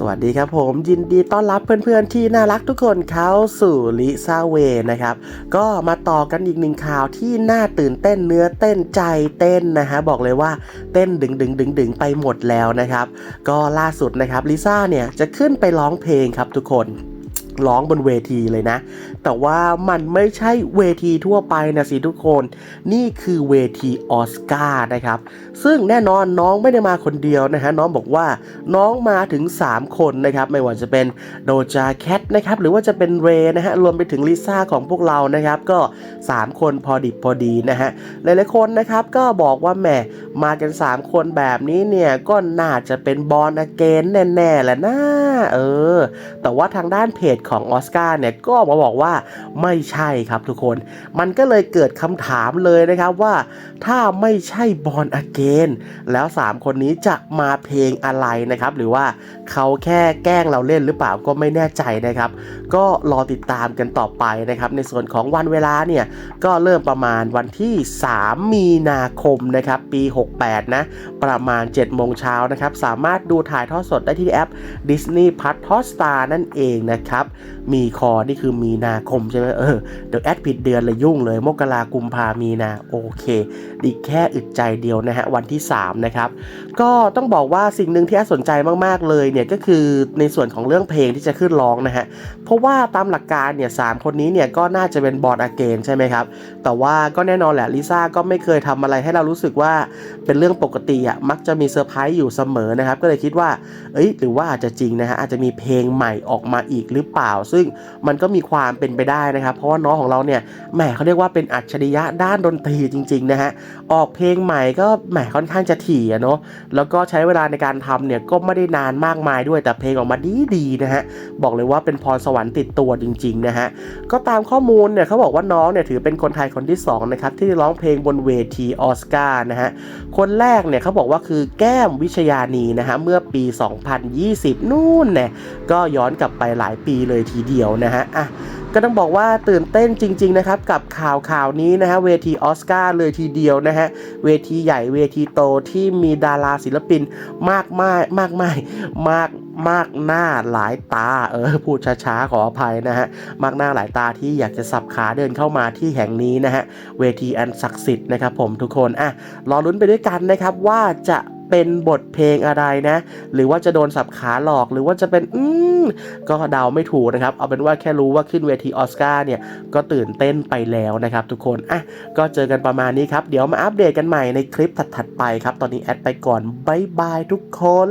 สวัสดีครับผมยินดีต้อนรับเพื่อนๆที่น่ารักทุกคนเข้าสู่ลิซาเวนะครับ ก็มาต่อกันอีกหนึ่งข่าวที่น่าตื่นเต้นเนื้อเต้นใจเต้นนะฮะบอกเลยว่าเต้นดึงดึงดึงดึงไปหมดแล้วนะครับ ก็ล่าสุดนะครับลิซ่าเนี่ยจะขึ้นไปร้องเพลงครับทุกคน ร้องบนเวทีเลยนะ แต่ว่ามันไม่ใช่เวทีทั่วไปนะสิทุกคน นี่คือเวทีออสการ์นะครับ ซึ่งแน่นอนน้องไม่ได้มาคนเดียวนะฮะน้องบอกว่าน้องมาถึง 3 คนนะครับ ไม่ว่าจะเป็นโดจาแคทนะครับ หรือว่าจะเป็นเรนะฮะรวมไปถึงลิซ่าของพวกเรานะครับ ก็ 3 คนพอดิบพอดีนะฮะหลายๆคนนะครับก็บอกว่าแหม มากัน 3 คนแบบนี้เนี่ยก็น่าจะเป็นบอลอเกนแน่ๆแหละนะเออ แต่ว่าทางด้านเพจของออสการ์เนี่ยก็มาบอกว่าไม่ใช่ครับทุกคน มันก็เลยเกิดคำถามเลยนะครับว่า ถ้าไม่ใช่บอลอเกนแล้ว 3 คนนี้จะมาเพลงอะไรนะครับ หรือว่าเขาแค่แกล้งเราเล่นหรือเปล่าก็ไม่แน่ใจนะครับ ก็รอติดตามกันต่อไปนะครับในส่วนของวันเวลาเนี่ยก็เริ่มประมาณวันที่ 3 มีนาคมนะครับปี68 นะ ประมาณ 7 โมงเช้านะครับ สามารถดูถ่ายทอดสดได้ที่แอป Disney Plus Hotstar นั่นเองนะครับ มีคอ นี่คือมีนาคมใช่ไหมเออ เดี๋ยวแอดผิดเดือนเลยยุ่งเลยมกรากุมภามีนา โอเคอีกแค่อึดใจเดียวนะฮะ วันที่ 3 นะครับ ก็ต้องบอกว่าสิ่งหนึ่งที่น่าสนใจมาก ๆ เลยเนี่ย ก็คือในส่วนของเรื่องเพลงที่จะขึ้นร้องนะฮะ เพราะว่าตามหลักการเนี่ยสามคนนี้เนี่ยก็น่าจะเป็นบอร์ดอเกนใช่ไหมครับ แต่ว่าก็แน่นอนแหละลิซ่าก็ไม่เคยทำอะไรให้เรารู้สึกว่าเป็นเรื่องปกติอะมักจะมีเซอร์ไพรส์อยู่เสมอนะครับ ก็เลยคิดว่า เอ้ย หรือว่าอาจจะจริงนะฮะ อาจจะมีเพลงใหม่ออกมาอีกหรือเปล่า ซึ่งมันก็มีความเป็นไปได้นะครับ เพราะว่าน้องของเราเนี่ย แหมเขาเรียกว่าเป็นอัจฉริยะด้านดนตรีจริงๆนะฮะ ออกเพลงใหม่ก็แหมค่อนข้างจะถี่อะเนาะ แล้วก็ใช้เวลาในการทำเนี่ยก็ไม่ได้นานมากมายด้วย แต่เพลงออกมาดีๆนะฮะ บอกเลยว่าเป็นพรสวรรค์ติดตัวจริงๆนะฮะ ก็ตามข้อมูลเนี่ยเขาบอกว่าน้องเนี่ยถือเป็นคนไทยคนที่2นะครับที่ร้องเพลงบนเวทีออสการ์นะฮะคนแรกเนี่ยเขาบอกว่าคือแก้มวิชยานีนะฮะเมื่อปี 2020 นู่นเนี่ยก็ย้อนกลับไปหลายปีเลยทีเดียวนะฮะอะก็ต้องบอกว่าตื่นเต้นจริง ๆ นะครับ กับข่าวข่าวนี้นะฮะเวทีออสการ์เลยทีเดียวนะฮะเวทีใหญ่เวทีโตที่มีดาราศิลปินมากมายมากมายมาก มากหน้าหลายตา เออพูดช้าๆขออภัยนะฮะมากหน้าหลายตาที่อยากจะสับขาเดินเข้ามาที่แห่งนี้นะฮะเวทีอันศักดิ์สิทธิ์นะครับผมทุกคนอะรอลุ้นไปด้วยกันนะครับว่าจะเป็นบทเพลงอะไรนะ หรือว่าจะโดนสับขาหลอกหรือว่าจะเป็น อืมก็เดาไม่ถูกนะครับ เอาเป็นว่าแค่รู้ว่าขึ้นเวทีออสการ์เนี่ย ก็ตื่นเต้นไปแล้วนะครับทุกคน อะ ก็เจอกันประมาณนี้ครับ เดี๋ยวมาอัปเดตกันใหม่ในคลิปถัดๆไปครับ ตอนนี้แอดไปก่อนบายบายทุกคน